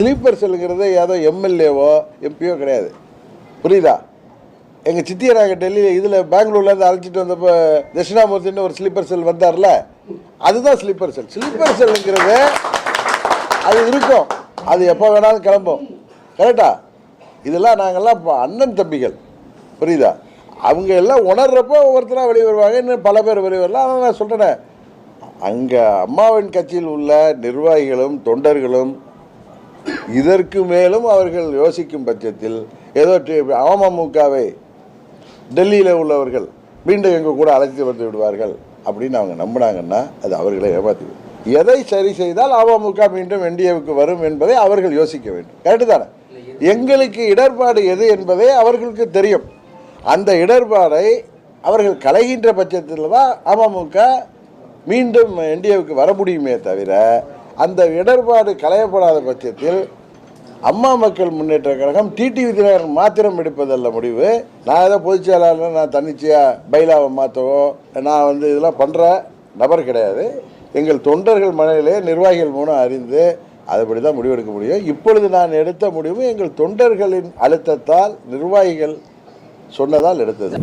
Sleeper செல்லுங்கிறது ஏதோ எம்எல்ஏவோ எம்பியோ கிடையாது. புரியுதா? எங்கள் சித்தியராக டெல்லியில் இதில் பெங்களூர்லேருந்து அழைச்சிட்டு வந்தப்போ தட்சிணாமூர்த்தின்னு ஒரு ஸ்லீப்பர் செல் வந்தார்ல அதுதான் ஸ்லீப்பர் செல். ஸ்லீப்பர் செல்லுங்கிறது அது இருக்கும். அது எப்போ வேணாலும் கிளம்பும். கரெக்டா? இதெல்லாம் நாங்கள்லாம் அண்ணன் தம்பிகள். புரியுதா? அவங்க எல்லாம் உணர்றப்போ ஒவ்வொருத்தராக வெளியே வருவாங்க. இன்னும் பல பேர் வெளியே வரலாம் ஆனால் நான் சொல்கிறேனே அங்கே அம்மாவின் கட்சியில் உள்ள நிர்வாகிகளும் தொண்டர்களும் இதற்கு மேலும் அவர்கள் யோசிக்கும் பட்சத்தில் ஏதோ அமமுகவை டெல்லியில் உள்ளவர்கள் மீண்டும் எங்கள் கூட அழைத்து வந்து விடுவார்கள் அப்படின்னு அவங்க நம்பினாங்கன்னா அது அவர்களை ஏமாற்றி எதை சரி செய்தால் அமமுக மீண்டும் என்டிஏவுக்கு வரும் என்பதை அவர்கள் யோசிக்க வேண்டும். கரெக்டு தானே? எங்களுக்கு இடர்பாடு எது என்பதை அவர்களுக்கு தெரியும். அந்த இடர்பாடை அவர்கள் கலைகின்ற பட்சத்தில் தான் அமமுக மீண்டும் என்டிஏவுக்கு வர முடியுமே தவிர அந்த இடர்பாடு களையப்படாத பட்சத்தில் அம்மா மக்கள் முன்னேற்ற கழகம் டிடிவி தினகரன் மாத்திரம் எடுப்பதல்ல முடிவு. நான் ஏதோ பொதுச் செயலாளர் நான் தன்னிச்சையாக பைலாவை மாற்றவோ நான் வந்து இதெல்லாம் பண்ணுற நபர் கிடையாது. எங்கள் தொண்டர்கள் மனையிலே நிர்வாகிகள் மூலம் அறிந்து அதுபடி தான் முடிவெடுக்க முடியும். இப்பொழுது நான் எடுத்த முடிவு எங்கள் தொண்டர்களின் அழுத்தத்தால் நிர்வாகிகள் சொன்னதால் எடுத்தது.